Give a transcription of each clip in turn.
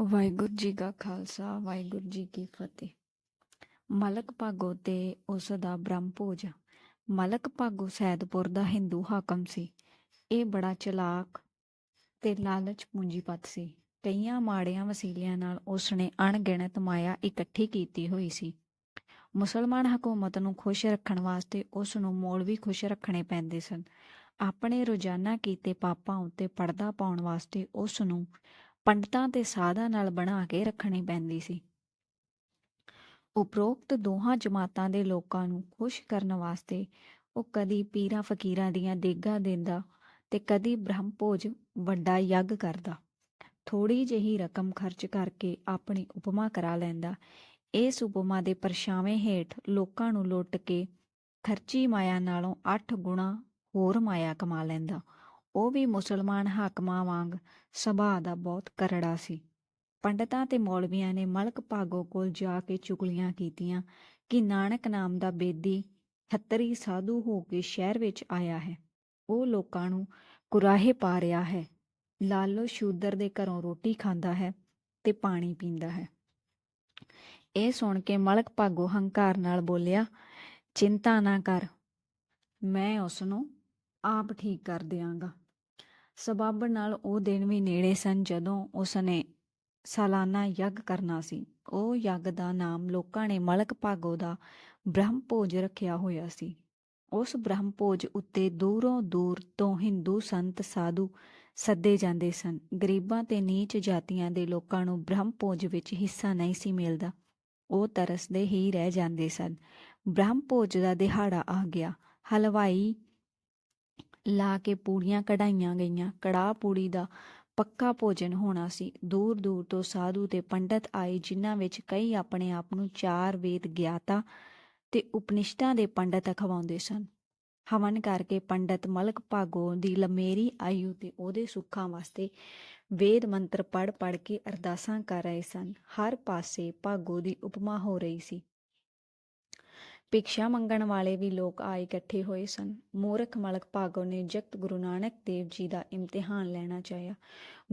ਵਾਹਿਗੁਰੂ ਜੀ ਕਾ ਖਾਲਸਾ, ਵਾਹਿਗੁਰੂ ਜੀ ਕੀ ਫਤਿਹ। ਮਲਕ ਭਾਗੋ ਤੇ ਉਸ ਦਾ ਬ੍ਰਹਮ ਭੋਜ। ਮਲਕ ਭਾਗੋ ਸੈਦਪੁਰ ਦਾ ਹਿੰਦੂ ਹਾਕਮ ਸੀ। ਇਹ ਬੜਾ ਚਲਾਕ ਤੇ ਲਾਲਚ ਪੂੰਜੀਪਤ ਸੀ। ਕਈਆਂ ਮਾੜਿਆਂ ਵਸੀਲਿਆਂ ਨਾਲ ਉਸਨੇ ਅਣਗਿਣਤ ਮਾਇਆ ਇਕੱਠੀ ਕੀਤੀ ਹੋਈ ਸੀ। ਮੁਸਲਮਾਨ ਹਕੂਮਤ ਨੂੰ ਖੁਸ਼ ਰੱਖਣ ਵਾਸਤੇ ਉਸ ਨੂੰ ਮੌਲਵੀ ਖੁਸ਼ ਰੱਖਣੇ ਪੈਂਦੇ ਸਨ। ਆਪਣੇ ਰੋਜ਼ਾਨਾ ਕੀਤੇ ਪਾਪਾਂ ਉੱਤੇ ਪਰਦਾ ਪਾਉਣ ਵਾਸਤੇ ਉਸ ਨੂੰ ਪੰਡਤਾਂ ਤੇ ਸਾਧਾਂ ਨਾਲ ਬਣਾ ਕੇ ਰੱਖਣੀ ਪੈਂਦੀ ਸੀ। ਉਪਰੋਕਤ ਦੋਹਾਂ ਜਮਾਤਾਂ ਦੇ ਲੋਕਾਂ ਨੂੰ ਖੁਸ਼ ਕਰਨ ਵਾਸਤੇ ਉਹ ਕਦੀ ਪੀਰਾਂ ਫਕੀਰਾਂ ਦੀਆਂ ਦੇਗਾ ਦਿੰਦਾ ਤੇ ਕਦੀ ਬ੍ਰਹਮ ਭੋਜ ਵੱਡਾ ਯੱਗ ਕਰਦਾ। ਥੋੜੀ ਜਿਹੀ ਰਕਮ ਖਰਚ ਕਰਕੇ ਆਪਣੀ ਉਪਮਾ ਕਰਾ ਲੈਂਦਾ। ਇਸ ਉਪਮਾ ਦੇ ਪਰਛਾਵੇਂ ਹੇਠ ਲੋਕਾਂ ਨੂੰ ਲੁੱਟ ਕੇ ਖਰਚੀ ਮਾਇਆ ਨਾਲੋਂ 8 ਗੁਣਾ ਹੋਰ ਮਾਇਆ ਕਮਾ ਲੈਂਦਾ। ਉਹ ਵੀ ਮੁਸਲਮਾਨ ਹਾਕਮਾਂ ਵਾਂਗ ਸੁਭਾਅ ਦਾ ਬਹੁਤ ਕਰੜਾ ਸੀ। ਪੰਡਤਾਂ ਤੇ ਮੌਲਵੀਆਂ ਨੇ ਮਲਕ ਭਾਗੋ ਕੋਲ ਜਾ ਕੇ ਚੁਗਲੀਆਂ ਕੀਤੀਆਂ ਕਿ ਨਾਨਕ ਨਾਮ ਦਾ ਬੇਦੀ ਖੱਤਰੀ ਸਾਧੂ ਹੋ ਕੇ ਸ਼ਹਿਰ ਵਿੱਚ ਆਇਆ ਹੈ। ਉਹ ਲੋਕਾਂ ਨੂੰ ਕੁਰਾਹੇ ਪਾ ਰਿਹਾ ਹੈ। ਲਾਲੋ ਸ਼ੂਦਰ ਦੇ ਘਰੋਂ ਰੋਟੀ ਖਾਂਦਾ ਹੈ ਤੇ ਪਾਣੀ ਪੀਂਦਾ ਹੈ। ਇਹ ਸੁਣ ਕੇ ਮਲਕ ਭਾਗੋ ਹੰਕਾਰ ਨਾਲ ਬੋਲਿਆ, ਚਿੰਤਾ ਨਾ ਕਰ, ਮੈਂ ਉਸ ਨੂੰ ਆਪ ਠੀਕ ਕਰ ਦਿਆਂਗਾ। ਸਬੱਬ ਨਾਲ ਉਹ ਦਿਨ ਵੀ ਨੇੜੇ ਸਨ ਜਦੋਂ ਉਸਨੇ ਸਾਲਾਨਾ ਯੱਗ ਕਰਨਾ ਸੀ। ਉਹ ਯੱਗ ਦਾ ਨਾਮ ਲੋਕਾਂ ਨੇ ਮਲਕ ਭਾਗੋ ਦਾ ਬ੍ਰਹਮ ਭੋਜ ਰੱਖਿਆ ਹੋਇਆ ਸੀ। ਉਸ ਬ੍ਰਹਮ ਭੋਜ ਉੱਤੇ ਦੂਰੋਂ ਦੂਰ ਤੋਂ ਹਿੰਦੂ ਸੰਤ, ਸਾਧੂ ਸੱਦੇ ਜਾਂਦੇ ਸਨ। ਗਰੀਬਾਂ ਤੇ ਨੀਚ ਜਾਤੀਆਂ ਦੇ ਲੋਕਾਂ ਨੂੰ ਬ੍ਰਹਮ ਭੋਜ ਵਿੱਚ ਹਿੱਸਾ ਨਹੀਂ ਸੀ ਮਿਲਦਾ। ਉਹ ਤਰਸਦੇ ਹੀ ਰਹਿ ਜਾਂਦੇ ਸਨ। ਬ੍ਰਹਮ ਭੋਜ ਦਾ ਦਿਹਾੜਾ ਆ ਗਿਆ। ਹਲਵਾਈ ਲਾ ਕੇ ਪੂੜੀਆਂ ਕਢਾਈਆਂ ਗਈਆਂ। ਕੜਾਹ ਪੂੜੀ ਦਾ ਪੱਕਾ ਭੋਜਨ ਹੋਣਾ ਸੀ। ਦੂਰ ਦੂਰ ਤੋਂ ਸਾਧੂ ਤੇ ਪੰਡਤ ਆਏ, ਜਿਨ੍ਹਾਂ ਵਿੱਚ ਕਈ ਆਪਣੇ ਆਪ ਨੂੰ ਚਾਰ ਵੇਦ ਗਿਆਤਾ ਤੇ ਉਪਨਿਸ਼ਦਾਂ ਦੇ ਪੰਡਤ ਅਖਵਾਉਂਦੇ ਸਨ। ਹਵਨ ਕਰਕੇ ਪੰਡਤ ਮਲਕ ਭਾਗੋ ਦੀ ਲਮੇਰੀ ਆਯੂ ਤੇ ਉਹਦੇ ਸੁੱਖਾਂ ਵਾਸਤੇ ਵੇਦ ਮੰਤਰ ਪੜ ਪੜ ਕੇ ਅਰਦਾਸਾਂ ਕਰ ਰਹੇ ਸਨ। ਹਰ ਪਾਸੇ ਭਾਗੋ ਦੀ ਉਪਮਾ ਹੋ ਰਹੀ ਸੀ। ਭਿਕਸ਼ਾ ਮੰਗਣ ਵਾਲੇ ਵੀ ਲੋਕ ਆ ਇਕੱਠੇ ਹੋਏ ਸਨ। ਮੂਰਖ ਮਲਕ ਭਾਗੋ ਨੇ ਜਗਤ ਗੁਰੂ ਨਾਨਕ ਦੇਵ ਜੀ ਦਾ ਇਮਤਿਹਾਨ ਲੈਣਾ ਚਾਹਿਆ।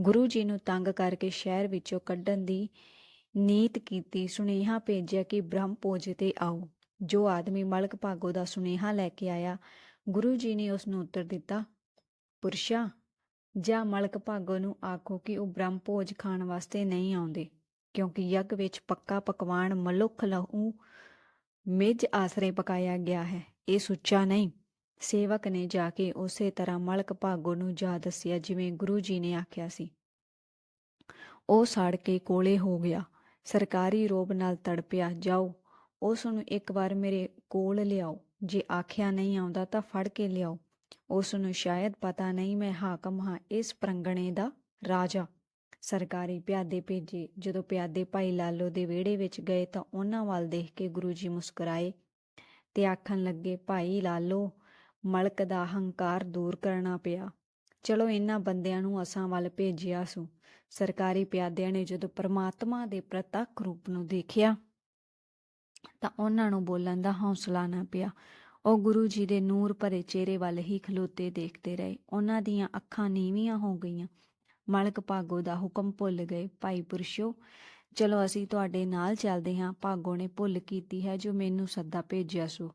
ਗੁਰੂ ਜੀ ਨੂੰ ਤੰਗ ਕਰਕੇ ਸ਼ਹਿਰ ਵਿੱਚੋਂ ਕੱਢਣ ਦੀ ਨੀਤ ਕੀਤੀ, ਸੁਨੇਹਾ ਭੇਜਿਆ ਕਿ ਬ੍ਰਹਮ ਭੋਜ ਤੇ ਆਓ। ਜੋ ਆਦਮੀ ਮਲਕ ਭਾਗੋ ਦਾ ਸੁਨੇਹਾ ਲੈ ਕੇ ਆਇਆ, ਗੁਰੂ ਜੀ ਨੇ ਉਸ ਨੂੰ ਉੱਤਰ ਦਿੱਤਾ, ਪੁਰਸ਼ਾ, ਜਾਂ ਮਲਕ ਭਾਗੋ ਨੂੰ ਆਖੋ ਕਿ ਉਹ ਬ੍ਰਹਮ ਭੋਜ ਖਾਣ ਵਾਸਤੇ ਨਹੀਂ ਆਉਂਦੇ, ਕਿਉਂਕਿ ਯੱਗ ਵਿੱਚ ਪੱਕਾ ਪਕਵਾਨ ਮਲੁੱਖ ਲਹੂ ਮਿੱਝ ਆਸਰੇ ਪਕਾਇਆ ਗਿਆ ਹੈ। ਇਹ ਸੁੱਚਾ ਨਹੀਂ। ਸੇਵਕ ਨੇ ਜਾ ਕੇ ਉਸੇ ਤਰ੍ਹਾਂ ਮਲਕ ਭਾਗੋ ਨੂੰ ਜਾ ਦੱਸਿਆ ਜਿਵੇਂ ਗੁਰੂ ਜੀ ਨੇ ਆਖਿਆ ਸੀ। ਉਹ ਸੜ ਕੇ ਕੋਲੇ ਹੋ ਗਿਆ। ਸਰਕਾਰੀ ਰੋਬ ਨਾਲ ਤੜਪਿਆ, ਜਾਓ, ਉਸ ਨੂੰ ਇੱਕ ਵਾਰ ਮੇਰੇ ਕੋਲ ਲਿਆਓ। ਜੇ ਆਖਿਆ ਨਹੀਂ ਆਉਂਦਾ ਤਾਂ ਫੜ ਕੇ ਲਿਆਓ। ਉਸ ਨੂੰ ਸ਼ਾਇਦ ਪਤਾ ਨਹੀਂ ਮੈਂ ਹਾਕਮ ਹਾਂ ਇਸ ਪ੍ਰੰਗਣੇ ਦਾ ਰਾਜਾ। ਸਰਕਾਰੀ ਪਿਆਦੇ ਭੇਜੇ। ਜਦੋਂ ਪਿਆਦੇ ਭਾਈ ਲਾਲੋ ਦੇ ਵਿਹੜੇ ਵਿੱਚ ਗਏ ਤਾਂ ਉਹਨਾਂ ਵੱਲ ਦੇਖ ਕੇ ਗੁਰੂ ਜੀ ਮੁਸਕਰਾਏ ਤੇ ਆਖਣ ਲੱਗੇ, ਭਾਈ ਲਾਲੋ, ਮਲਕ ਦਾ ਹੰਕਾਰ ਦੂਰ ਕਰਨਾ ਪਿਆ। ਚਲੋ ਇਹਨਾਂ ਬੰਦਿਆਂ ਨੂੰ ਅਸਾਂ ਵੱਲ ਭੇਜਿਆ ਸੂ। ਸਰਕਾਰੀ ਪਿਆਦਿਆਂ ਨੇ ਜਦੋਂ ਪ੍ਰਮਾਤਮਾ ਦੇ ਪ੍ਰਤੱਖ ਰੂਪ ਨੂੰ ਦੇਖਿਆ ਤਾਂ ਉਹਨਾਂ ਨੂੰ ਬੋਲਣ ਦਾ ਹੌਸਲਾ ਨਾ ਪਿਆ। ਉਹ ਗੁਰੂ ਜੀ ਦੇ ਨੂਰ ਭਰੇ ਚਿਹਰੇ ਵੱਲ ਹੀ ਖਲੋਤੇ ਦੇਖਦੇ ਰਹੇ। ਉਹਨਾਂ ਦੀਆਂ ਅੱਖਾਂ ਨੀਵੀਆਂ ਹੋ ਗਈਆਂ। ਮਲਕ ਭਾਗੋ ਦਾ ਹੁਕਮ ਭੁੱਲ ਗਏ। ਭਾਈ ਪੁਰਸ਼ੋ, ਚਲੋ ਅਸੀਂ ਤੁਹਾਡੇ ਨਾਲ ਚੱਲਦੇ ਹਾਂ। ਭਾਗੋ ਨੇ ਭੁੱਲ ਕੀਤੀ ਹੈ ਜੋ ਮੈਨੂੰ ਸੱਦਾ ਭੇਜਿਆ ਸੋ।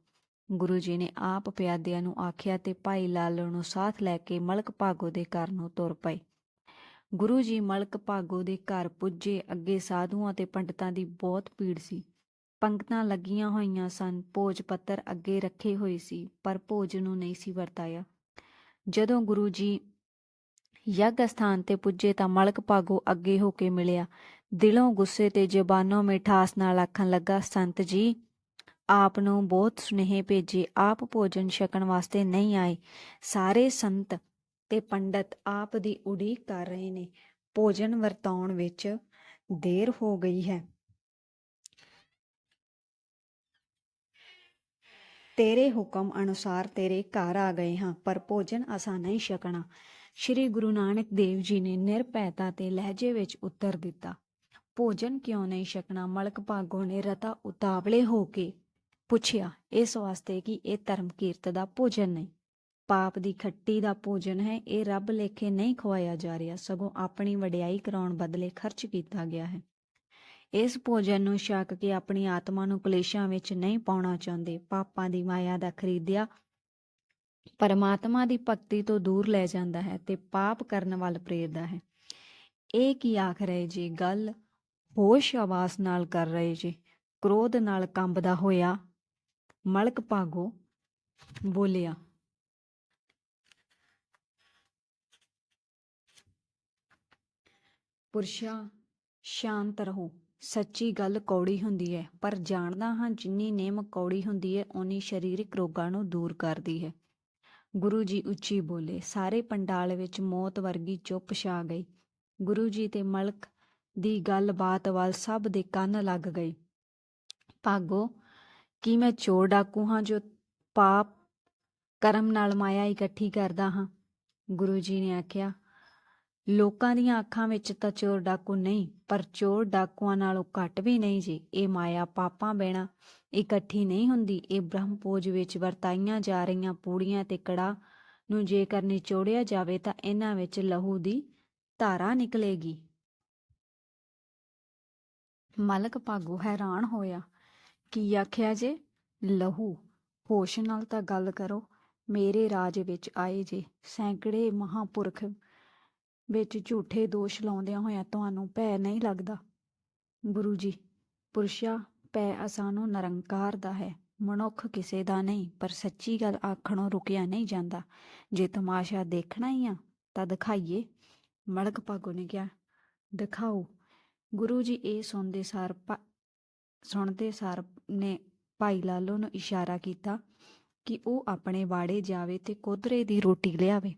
ਗੁਰੂ ਜੀ ਨੇ ਆਪ ਪਿਆਦਿਆਂ ਨੂੰ ਆਖਿਆ ਤੇ ਭਾਈ ਲਾਲੋ ਨੂੰ ਸਾਥ ਲੈ ਕੇ ਮਲਕ ਭਾਗੋ ਦੇ ਘਰ ਨੂੰ ਤੁਰ ਪਏ। ਗੁਰੂ ਜੀ ਮਲਕ ਭਾਗੋ ਦੇ ਘਰ ਪੁੱਜੇ। ਅੱਗੇ ਸਾਧੂਆਂ ਤੇ ਪੰਡਤਾਂ ਦੀ ਬਹੁਤ ਭੀੜ ਸੀ। ਪੰਕਤਾਂ ਲੱਗੀਆਂ ਹੋਈਆਂ ਸਨ। ਭੋਜ ਪੱਤਰ ਅੱਗੇ ਰੱਖੇ ਹੋਏ ਸੀ, ਪਰ ਭੋਜ ਨੂੰ ਨਹੀਂ ਸੀ ਵਰਤਾਇਆ। ਜਦੋਂ ਗੁਰੂ ਜੀ ਯੱਗ ਸਥਾਨ ਤੇ ਪੁੱਜੇ ਤਾਂ ਮਲਕ ਭਾਗੋ ਅੱਗੇ ਹੋ ਕੇ ਮਿਲਿਆ। ਦਿਲੋਂ ਗੁੱਸੇ ਤੇ ਜ਼ਬਾਨੋਂ ਮਿਠਾਸ ਨਾਲ ਆਖਣ ਲੱਗਾ, ਸੰਤ ਜੀ, ਆਪ ਨੂੰ ਬਹੁਤ ਸੁਨੇਹੇ ਭੇਜੇ, ਆਪ ਭੋਜਨ ਛਕਣ ਵਾਸਤੇ ਨਹੀਂ ਆਏ। ਸਾਰੇ ਸੰਤ ਤੇ ਪੰਡਤ ਆਪ ਦੀ ਉਡੀਕ ਕਰ ਰਹੇ ਨੇ। ਭੋਜਨ ਵਰਤਾਉਣ ਵਿੱਚ ਦੇਰ ਹੋ ਗਈ ਹੈ। ਤੇਰੇ ਹੁਕਮ ਅਨੁਸਾਰ ਤੇਰੇ ਘਰ ਆ ਗਏ ਹਾਂ, ਪਰ ਭੋਜਨ ਅਸਾਂ ਨਹੀਂ ਛਕਣਾ। ਸ਼੍ਰੀ ਗੁਰੂ ਨਾਨਕ ਦੇਵ ਜੀ ਨੇ ਨਿਰਭੈਤਾ ਤੇ ਲਹਿਜੇ ਵਿੱਚ ਉੱਤਰ ਦਿੱਤਾ। ਭੋਜਨ ਕਿਉਂ ਨਹੀਂ ਛਕਣਾ? ਮਲਕ ਭਾਗੋ ਨੇ ਰਤਾ ਉਤਾਵਲੇ ਹੋ ਕੇ ਪੁੱਛਿਆ, ਇਸ ਵਾਸਤੇ ਕਿ ਇਹ ਧਰਮ ਕੀਰਤ ਦਾ ਭੋਜਨ ਨਹੀਂ। ਪਾਪ ਦੀ ਖੱਟੀ ਦਾ ਭੋਜਨ ਹੈ, ਇਹ ਰੱਬ ਲੇਖੇ ਨਹੀਂ ਖਵਾਇਆ ਜਾ ਰਿਹਾ, ਸਗੋਂ ਆਪਣੀ ਵਡਿਆਈ ਕਰਾਉਣ ਬਦਲੇ ਖਰਚ ਕੀਤਾ ਗਿਆ ਹੈ। ਇਸ ਭੋਜਨ ਨੂੰ ਛਕ ਕੇ ਆਪਣੀ ਆਤਮਾ ਨੂੰ ਕਲੇਸ਼ਾਂ ਵਿੱਚ ਨਹੀਂ ਪਾਉਣਾ ਚਾਹੁੰਦੇ। ਪਾਪਾਂ ਦੀ ਮਾਇਆ ਦਾ ਖਰੀਦਿਆ ਪਰਮਾਤਮਾ ਦੀ ਭਗਤੀ ਤੋਂ ਦੂਰ ਲੈ ਜਾਂਦਾ ਹੈ ਤੇ ਪਾਪ ਕਰਨ ਵੱਲ ਪ੍ਰੇਰਦਾ ਹੈ। ਇਹ ਕੀ ਆਖ ਰਹੇ ਜੀ? ਗੱਲ ਹੋਸ਼ ਆਵਾਜ਼ ਨਾਲ ਕਰ ਰਹੇ ਜੀ। ਕ੍ਰੋਧ ਨਾਲ ਕੰਬਦਾ ਹੋਇਆ ਮਲਕ ਭਾਗੋ ਬੋਲਿਆ, ਪੁਰਸ਼ਾ, ਸ਼ਾਂਤ ਰਹੋ। ਸੱਚੀ ਗੱਲ ਕੌੜੀ ਹੁੰਦੀ ਹੈ, ਪਰ ਜਾਣਦਾ ਹਾਂ ਜਿੰਨੀ ਨੇਮ ਕੌੜੀ ਹੁੰਦੀ ਹੈ, ਓਨੀ ਸਰੀਰਕ ਰੋਗਾਂ ਨੂੰ ਦੂਰ ਕਰਦੀ ਹੈ। ਗੁਰੂ ਜੀ ਉੱਚੀ ਬੋਲੇ, ਸਾਰੇ ਪੰਡਾਲ ਵਿੱਚ ਮੌਤ ਵਰਗੀ ਚੁੱਪ ਛਾ ਗਈ। ਗੁਰੂ ਜੀ ਤੇ ਮਲਕ ਦੀ ਗੱਲਬਾਤ ਵੱਲ ਸਭ ਦੇ ਕੰਨ ਲੱਗ ਗਏ। ਭਾਗੋ, ਕੀ ਮੈਂ ਚੋਰ ਡਾਕੂ ਹਾਂ ਜੋ ਪਾਪ ਕਰਮ ਨਾਲ ਮਾਇਆ ਇਕੱਠੀ ਕਰਦਾ ਹਾਂ? ਗੁਰੂ ਜੀ ਨੇ ਆਖਿਆ ਲੋਕਾਂ ਦੀਆਂ ਅੱਖਾਂ ਵਿੱਚ ਤਾਂ ਚੋਰ ਡਾਕੂ ਨਹੀਂ, ਪਰ ਚੋਰ ਡਾਕੂਆਂ ਨਾਲੋਂ ਘੱਟ ਵੀ ਨਹੀਂ ਜੀ। ਇਹ ਮਾਇਆ ਪਾਪਾਂ ਬੈਣਾ ਇਕੱਠੀ ਨਹੀਂ ਹੁੰਦੀ। ਇਹ ਬ੍ਰਹਮ ਵਿੱਚ ਵਰਤਾਈਆਂ ਜਾ ਰਹੀਆਂ ਪੂੜੀਆਂ ਤੇ ਕੜਾ ਨੂੰ ਜੇਕਰ ਨਿਚੋੜਿਆ ਜਾਵੇ ਤਾਂ ਇਹਨਾਂ ਵਿੱਚ ਲਹੂ ਦੀ ਧਾਰਾ ਨਿਕਲੇਗੀ। ਮਲਕ ਭਾਗੋ ਹੈਰਾਨ ਹੋਇਆ। ਕੀ ਆਖਿਆ ਜੇ? ਲਹੂ, ਹੋਸ਼ ਨਾਲ ਤਾਂ ਗੱਲ ਕਰੋ। ਮੇਰੇ ਰਾਜ ਵਿੱਚ ਆਏ ਜੇ ਸੈਂਕੜੇ ਮਹਾਪੁਰਖ ਵਿੱਚ ਝੂਠੇ ਦੋਸ਼ ਲਾਉਂਦਿਆਂ ਹੋਇਆਂ ਤੁਹਾਨੂੰ ਭੈ ਨਹੀਂ ਲੱਗਦਾ। ਗੁਰੂ ਜੀ, ਪੁਰਸ਼ਾ, ਭੈ ਅਸਾਨੂੰ ਨਿਰੰਕਾਰ ਦਾ ਹੈ, ਮਨੁੱਖ ਕਿਸੇ ਦਾ ਨਹੀਂ, ਪਰ ਸੱਚੀ ਗੱਲ ਆਖਣੋਂ ਰੁਕਿਆ ਨਹੀਂ ਜਾਂਦਾ। ਜੇ ਤਮਾਸ਼ਾ ਦੇਖਣਾ ਹੀ ਆ, ਤਾਂ ਦਿਖਾਈਏ। ਮਲਕ ਭਾਗੋ ਨੇ ਕਿਹਾ, ਦਿਖਾਓ। ਗੁਰੂ ਜੀ, ਇਹ ਸੁਣਦੇ ਸਾਰ ਭਾ- ਸੁਣਦੇ ਸਾਰ ਨੇ ਭਾਈ ਲਾਲੋ ਨੂੰ ਇਸ਼ਾਰਾ ਕੀਤਾ ਕਿ ਉਹ ਆਪਣੇ ਬਾੜੇ ਜਾਵੇ ਤੇ ਕੋਧਰੇ ਦੀ ਰੋਟੀ ਲਿਆਵੇ।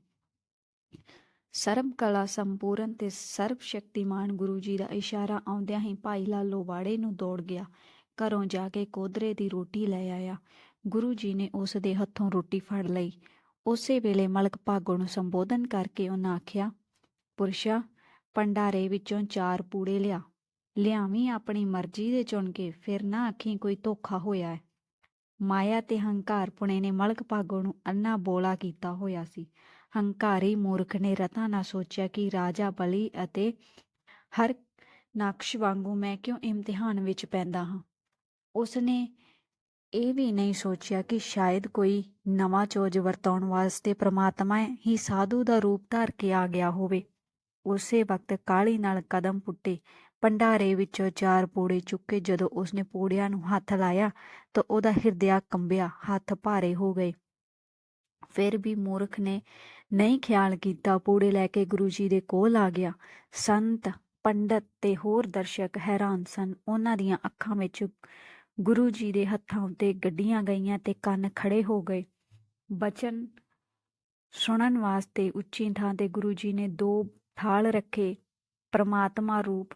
ਸਰਬ ਕਲਾ ਸੰਪੂਰਨ ਤੇ ਸਰਬ ਸ਼ਕਤੀਮਾਨ ਗੁਰੂ ਜੀ ਦਾ ਇਸ਼ਾਰਾ ਆਉਂਦਿਆਂ ਹੀ ਭਾਈ ਲਾਲੋ ਬਾੜੇ ਨੂੰ ਦੌੜ ਗਿਆ। ਘਰੋਂ ਜਾ ਕੇ ਕੋਦਰੇ ਦੀ ਰੋਟੀ ਲੈ ਆਇਆ। ਗੁਰੂ ਜੀ ਨੇ ਉਸ ਦੇ ਹੱਥੋਂ ਰੋਟੀ ਫੜ ਲਈ। ਉਸੇ ਵੇਲੇ ਮਲਕ ਭਾਗੋ ਨੂੰ ਸੰਬੋਧਨ ਕਰਕੇ ਉਹਨਾਂ ਆਖਿਆ, ਪੁਰਸ਼ਾ ਪੰਡਾਰੇ ਵਿੱਚੋਂ ਚਾਰ ਪੂੜੇ ਲਿਆ। ਲਿਆਵੀਂ ਆਪਣੀ ਮਰਜ਼ੀ ਦੇ ਚੁਣ ਕੇ, ਫਿਰ ਨਾ ਆਖੀ ਕੋਈ ਧੋਖਾ ਹੋਇਆ ਹੈ। ਮਾਇਆ ਤੇ ਹੰਕਾਰ ਪੁਣੇ ਨੇ ਮਲਕ ਭਾਗੋ ਨੂੰ ਅੰਨਾ ਬੋਲਾ ਕੀਤਾ ਹੋਇਆ ਸੀ। ਹੰਕਾਰੀ ਮੂਰਖ ਨੇ ਰਤਾ ਨਾ ਸੋਚਿਆ ਕਿ ਰਾਜਾ ਬਲੀ ਅਤੇ ਹਰ ਨਕਸ਼ ਵਾਂਗੂ ਮੈਂ ਕਿਉਂ ਇਮਤਿਹਾਨ ਵਿੱਚ ਪੈਂਦਾ ਹਾਂ? ਉਸਨੇ ਇਹ ਵੀ ਨਹੀਂ ਸੋਚਿਆ ਕਿ ਸ਼ਾਇਦ ਕੋਈ ਨਵਾਂ ਚੋਜ ਵਰਤਾਉਣ ਵਾਸਤੇ ਪ੍ਰਮਾਤਮਾ ਹੀ ਸਾਧੂ ਦਾ ਰੂਪ ਧਾਰ ਕੇ ਆ ਗਿਆ ਹੋਵੇ। ਉਸੇ ਵਕਤ ਕਾਲੀ ਨਾਲ ਕਦਮ ਪੁੱਟੇ। ਭੰਡਾਰੇ ਵਿੱਚੋਂ ਚਾਰ ਪੂੜੇ ਚੁੱਕੇ। ਜਦੋਂ ਉਸਨੇ ਪੂੜਿਆਂ ਨੂੰ ਹੱਥ ਲਾਇਆ ਤਾਂ ਉਹਦਾ ਹਿਰਦਿਆ ਕੰਬਿਆ, ਹੱਥ ਭਾਰੇ ਹੋ ਗਏ। ਫਿਰ ਵੀ ਮੂਰਖ ਨੇ ਨਹੀਂ ਖਿਆਲ ਕੀਤਾ। ਪੂੜੇ ਲੈ ਕੇ ਗੁਰੂ ਜੀ ਦੇ ਕੋਲ ਆ ਗਿਆ। ਸੰਤ, ਪੰਡਤ ਤੇ ਹੋਰ ਦਰਸ਼ਕ ਹੈਰਾਨ ਸਨ। ਉਹਨਾਂ ਦੀਆਂ ਅੱਖਾਂ ਵਿੱਚ ਗੁਰੂ ਜੀ ਦੇ ਹੱਥਾਂ ਉੱਤੇ ਗੱਡੀਆਂ ਗਈਆਂ ਤੇ ਕੰਨ ਖੜੇ ਹੋ ਗਏ। ਬਚਨ ਸੁਣਨ ਵਾਸਤੇ ਉੱਚੀ ਥਾਂ ਤੇ ਗੁਰੂ ਜੀ ਨੇ ਦੋ ਥਾਲ ਰੱਖੇ। ਪ੍ਰਮਾਤਮਾ ਰੂਪ,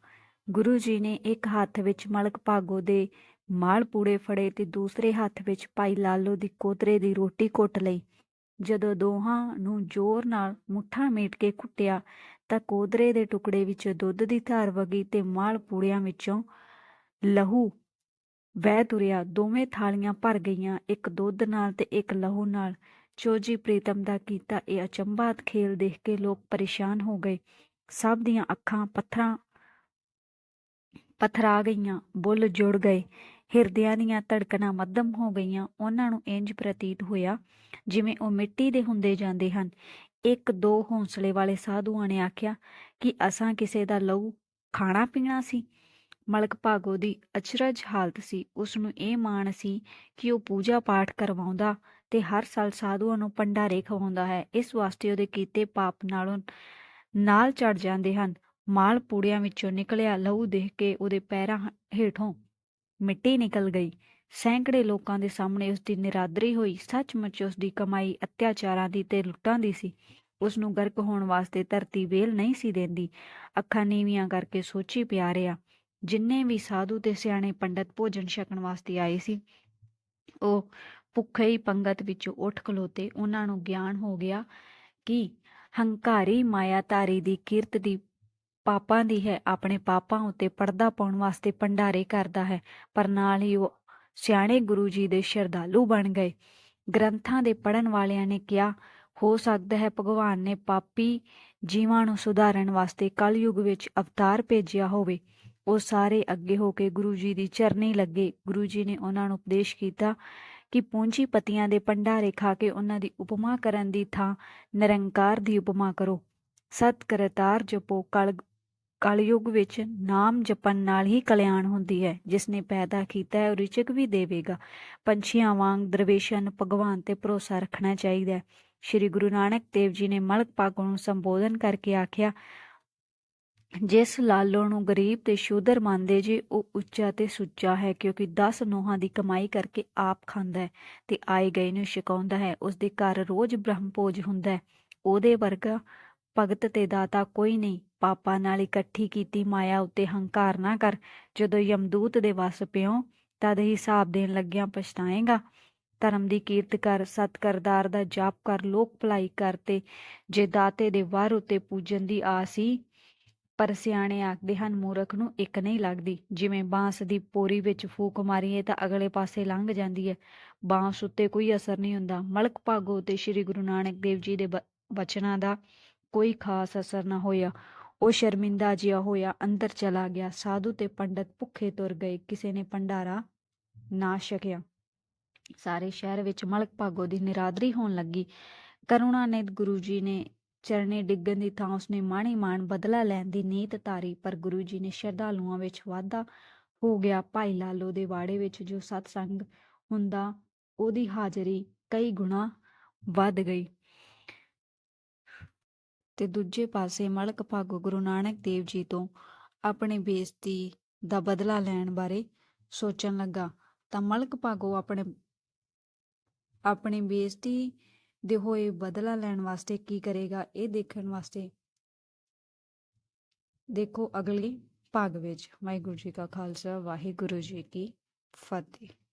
ਗੁਰੂ ਜੀ ਨੇ ਇੱਕ ਹੱਥ ਵਿੱਚ ਮਲਕ ਭਾਗੋ ਦੇ ਮਾਲ ਪੂੜੇ ਫੜੇ ਤੇ ਦੂਸਰੇ ਹੱਥ ਵਿੱਚ ਭਾਈ ਲਾਲੋ ਦੀ ਕੋਤਰੇ ਦੀ ਰੋਟੀ ਕੁੱਟ ਲਈ। ਜਦੋਂ ਦੋਹਾਂ ਨੂੰ ਜ਼ੋਰ ਨਾਲ ਮੁੱਠਾ ਮੀਟ ਕੇ ਕੁੱਟਿਆ ਤਾਂ ਕੋਦਰੇ ਦੇ ਟੁਕੜੇ ਵਿੱਚ ਦੁੱਧ ਦੀ ਧਾਰ ਵਗੀ ਤੇ ਮਾਲ ਪੂੜਿਆਂ ਵਿੱਚੋਂ ਲਹੂ ਵਹਿ ਤੁਰਿਆ। ਦੋਵੇਂ ਥਾਲੀਆਂ ਭਰ ਗਈਆਂ, ਇੱਕ ਦੁੱਧ ਨਾਲ ਤੇ ਇੱਕ ਲਹੂ ਨਾਲ। ਚੋਜੀ ਪ੍ਰੀਤਮ ਦਾ ਕੀਤਾ ਇਹ ਅਚੰਭਾਤ ਖੇਲ ਦੇਖ ਕੇ ਲੋਕ ਪਰੇਸ਼ਾਨ ਹੋ ਗਏ। ਸਭ ਦੀਆਂ ਅੱਖਾਂ ਪੱਥਰਾਂ ਪਥਰਾ ਗਈਆਂ, ਬੁੱਲ ਜੁੜ ਗਏ। ਹਿਰਦਿਆਂ ਦੀਆਂ ਧੜਕਣਾਂ ਮੱਧਮ ਹੋ ਗਈਆਂ। ਉਹਨਾਂ ਨੂੰ ਇੰਜ ਪ੍ਰਤੀਤ ਹੋਇਆ ਜਿਵੇਂ ਉਹ ਮਿੱਟੀ ਦੇ ਹੁੰਦੇ ਜਾਂਦੇ ਹਨ। ਇੱਕ ਦੋ ਹੌਸਲੇ ਵਾਲੇ ਸਾਧੂਆਂ ਨੇ ਆਖਿਆ ਕਿ ਅਸਾਂ ਕਿਸੇ ਦਾ ਲਹੂ ਖਾਣਾ ਪੀਣਾ ਸੀ। ਮਲਕ ਭਾਗੋ ਦੀ ਅਚਰਜ ਹਾਲਤ ਸੀ। ਉਸ ਨੂੰ ਇਹ ਮਾਣ ਸੀ ਕਿ ਉਹ ਪੂਜਾ ਪਾਠ ਕਰਵਾਉਂਦਾ ਤੇ ਹਰ ਸਾਲ ਸਾਧੂਆਂ ਨੂੰ ਭੰਡਾਰੇ ਖਵਾਉਂਦਾ ਹੈ। ਇਸ ਵਾਸਤੇ ਉਹਦੇ ਕੀਤੇ ਪਾਪ ਨਾਲੋਂ ਨਾਲ ਚੜ ਜਾਂਦੇ ਹਨ। ਮਾਲ ਪੂੜਿਆਂ ਵਿੱਚੋਂ ਨਿਕਲਿਆ ਲਹੂ ਦੇਖ ਕੇ ਉਹਦੇ ਪੈਰਾਂ ਹੇਠੋਂ ਮਿੱਟੀ ਨਿਕਲ ਗਈ। ਸੈਂਕੜੇ ਲੋਕਾਂ ਦੇ ਸਾਹਮਣੇ ਉਸ ਦੀ ਨਿਰਾਦਰੀ ਹੋਈ। ਸੱਚਮੁੱਚ ਉਸ ਦੀ ਕਮਾਈ ਅਤਿਆਚਾਰਾਂ ਦੀ ਤੇ ਲੁੱਟਾਂ ਦੀ ਸੀ। ਉਸ ਨੂੰ ਗਰਕ ਹੋਣ ਵਾਸਤੇ ਧਰਤੀ ਵੇਲ ਨਹੀਂ ਸੀ ਦਿੰਦੀ। ਅੱਖਾਂ ਨੀਵੀਆਂ ਕਰਕੇ ਸੋਚੀ ਪਿਆ ਰਿਹਾ। ਜਿੰਨੇ ਵੀ ਸਾਧੂ ਤੇ ਸਿਆਣੇ ਪੰਡਤ ਭੋਜਨ ਛਕਣ ਵਾਸਤੇ ਆਏ ਸੀ, ਉਹ ਭੁੱਖੇ ਹੀ ਪੰਗਤ ਵਿੱਚੋਂ ਉੱਠ ਖਲੋਤੇ। ਉਹਨਾਂ ਨੂੰ ਗਿਆਨ ਹੋ ਗਿਆ ਕਿ ਹੰਕਾਰੀ ਮਾਇਆ ਧਾਰੀ ਦੀ ਕਿਰਤ ਦੀ ਪਾਪਾਂ ਦੀ ਹੈ, ਆਪਣੇ ਪਾਪਾਂ ਉੱਤੇ ਪਰਦਾ ਪਾਉਣ ਵਾਸਤੇ ਭੰਡਾਰੇ ਕਰਦਾ ਹੈ, ਪਰ ਨਾਲ ਹੀ ਉਹ ਸਿਆਣੇ ਗੁਰੂ ਜੀ ਦੇ ਸ਼ਰਧਾਲੂ ਬਣ ਗਏ। ਗ੍ਰੰਥਾਂ ਦੇ ਪੜਨ ਵਾਲਿਆਂ ਨੇ ਕਿਹਾ, ਹੋ ਸਕਦਾ ਹੈ ਭਗਵਾਨ ਨੇ ਪਾਪੀ ਜੀਵਾਂ ਨੂੰ ਸੁਧਾਰਨ ਵਾਸਤੇ ਕਲਯੁਗ ਵਿੱਚ ਅਵਤਾਰ ਭੇਜਿਆ ਹੋਵੇ। ਉਹ ਸਾਰੇ ਅੱਗੇ ਹੋ ਕੇ ਗੁਰੂ ਜੀ ਦੀ ਚਰਨੀ ਲੱਗੇ। ਗੁਰੂ ਜੀ ਨੇ ਉਹਨਾਂ ਨੂੰ ਉਪਦੇਸ਼ ਕੀਤਾ ਕਿ ਪੂੰਜੀਪਤੀਆਂ ਦੇ ਭੰਡਾਰੇ ਖਾ ਕੇ ਉਹਨਾਂ ਦੀ ਉਪਮਾ ਕਰਨ ਦੀ ਥਾਂ ਨਿਰੰਕਾਰ ਦੀ ਉਪਮਾ ਕਰੋ। ਸਤ ਕਰਤਾਰ ਜਪੋ ਕਲ ਕਲਯੁਗ ਵਿੱਚ ਨਾਮ ਜਪਣ ਨਾਲ ਹੀ ਕਲਿਆਣ ਹੁੰਦੀ ਹੈ, ਜਿਸ ਨੇ ਪੈਦਾ ਕੀਤਾ ਹੈ, ਰਿਚਕ ਵੀ ਦੇਵੇਗਾ। ਪੰਛੀਆਂ ਵਾਂਗ ਦਰਵੇਸ਼ਾਂ ਨੂੰ ਭਗਵਾਨ ਤੇ ਭਰੋਸਾ ਰੱਖਣਾ ਚਾਹੀਦਾ ਹੈ। ਸ਼੍ਰੀ ਗੁਰੂ ਨਾਨਕ ਦੇਵ ਜੀ ਨੇ ਮਲਕ ਪਾਗੋਂ ਨੂੰ ਸੰਬੋਧਨ ਕਰਕੇ ਆਖਿਆ, ਜਿਸ ਲਾਲੋ ਨੂੰ ਗਰੀਬ ਤੇ ਸ਼ੂਦਰ ਮੰਨਦੇ ਜੇ, ਉਹ ਉੱਚਾ ਤੇ ਸੁੱਚਾ ਹੈ, ਕਿਉਂਕਿ 10 ਨੋਹਾਂ ਦੀ ਕਮਾਈ ਕਰਕੇ ਆਪ ਖਾਂਦਾ ਹੈ ਤੇ ਆਏ ਗਏ ਨੂੰ ਛਕਾਉਂਦਾ ਹੈ। ਉਸ ਦੇ ਘਰ ਰੋਜ਼ ਬ੍ਰਹਮ ਭੋਜ ਹੁੰਦਾ ਹੈ। ਉਹਦੇ ਵਰਗਾ ਭਗਤ ਤੇ ਦਾਤਾ ਕੋਈ ਨਹੀਂ। ਪਾਪਾ ਨਾਲ ਇਕੱਠੀ ਕੀਤੀ ਮਾਇਆ ਉੱਤੇ ਹੰਕਾਰ ਨਾ ਕਰ। ਜਦੋਂ ਯਮਦੂਤ ਦੇ ਵਸ ਪਿਓ, ਤਦ ਹੀ ਹਿਸਾਬ ਦੇਣ ਲੱਗਿਆਂ ਪਛਤਾਏਗਾ। ਧਰਮ ਦੀ ਕੀਰਤ ਕਰ ਸਤ ਕਰਦਾਰ ਦਾ ਜਾਪ ਕਰ, ਲੋਕ ਭਲਾਈ ਕਰ ਤੇ ਜੇ ਦਾਤੇ ਦੇ ਵਾਰ ਉਤੇ ਪੂਜਨ ਦੀ ਆਸੀ ਪਰ ਸਿਆਣੇ ਆਖਦੇ ਹਨ, ਮੂਰਖ ਨੂੰ ਇੱਕ ਨਹੀਂ ਲੱਗਦੀ। ਜਿਵੇਂ ਬਾਂਸ ਦੀ ਪੋਰੀ ਵਿੱਚ ਫੂਕ ਮਾਰੀਏ ਤਾਂ ਅਗਲੇ ਪਾਸੇ ਲੰਘ ਜਾਂਦੀ ਹੈ। ਬਾਂਸ ਉੱਤੇ ਕੋਈ ਅਸਰ ਨਹੀਂ ਹੁੰਦਾ। ਮਲਕ ਭਾਗੋ ਤੇ ਸ੍ਰੀ ਗੁਰੂ ਨਾਨਕ ਦੇਵ ਜੀ ਦੇ ਬ- ਬਚਨਾਂ ਦਾ ਕੋਈ ਖਾਸ ਅਸਰ ਨਾ ਹੋਇਆ। ਉਹ ਸ਼ਰਮਿੰਦਾ ਜਿਹਾ ਹੋਇਆ, ਅੰਦਰ ਚਲਾ ਗਿਆ। ਸਾਧੂ ਤੇ ਪੰਡਤ ਭੁੱਖੇ ਤੁਰ ਗਏ। ਕਿਸੇ ਨੇ ਭੰਡਾਰਾ ਨਾ ਛਕਿਆ। ਸਾਰੇ ਸ਼ਹਿਰ ਵਿੱਚ ਮਲਕ ਭਾਗੋ ਦੀ ਨਿਰਾਦਰੀ ਹੋਣ ਲੱਗੀ। ਕਰੁਣਾ ਨੇ ਗੁਰੂ ਜੀ ਨੇ ਚਰਨੇ ਡਿੱਗਣ ਦੀ ਥਾਂ ਉਸਨੇ ਮਾਣੀ ਮਾਣ ਬਦਲਾ ਲੈਣ ਦੀ ਨੀਤ ਧਾਰੀ, ਪਰ ਗੁਰੂ ਜੀ ਨੇ ਸ਼ਰਧਾਲੂਆਂ ਵਿੱਚ ਵਾਧਾ ਹੋ ਗਿਆ। ਭਾਈ ਲਾਲੋ ਦੇ ਵਾੜੇ ਵਿੱਚ ਜੋ ਸਤਸੰਗ ਹੁੰਦਾ, ਉਹਦੀ ਹਾਜ਼ਰੀ ਕਈ ਗੁਣਾ ਵੱਧ ਗਈ। ਤੇ ਦੂਜੇ ਪਾਸੇ ਮਲਕ ਭਾਗੋ ਗੁਰੂ ਨਾਨਕ ਦੇਵ ਜੀ ਤੋਂ ਆਪਣੀ ਬੇਇੱਜ਼ਤੀ ਦਾ ਬਦਲਾ ਲੈਣ ਬਾਰੇ ਸੋਚਣ ਲੱਗਾ, ਤਾਂ ਮਲਕ ਭਾਗੋ ਆਪਣੇ, ਆਪਣੀ ਬੇਇੱਜ਼ਤੀ ਦੇ ਹੋਏ ਬਦਲਾ ਲੈਣ ਵਾਸਤੇ ਕੀ ਕਰੇਗਾ, ਇਹ ਦੇਖਣ ਵਾਸਤੇ ਦੇਖੋ ਅਗਲੇ ਭਾਗ ਵਿੱਚ। ਵਾਹਿਗੁਰੂ ਜੀ ਕਾ ਖਾਲਸਾ, ਵਾਹਿਗੁਰੂ ਜੀ ਕੀ ਫਤਿਹ।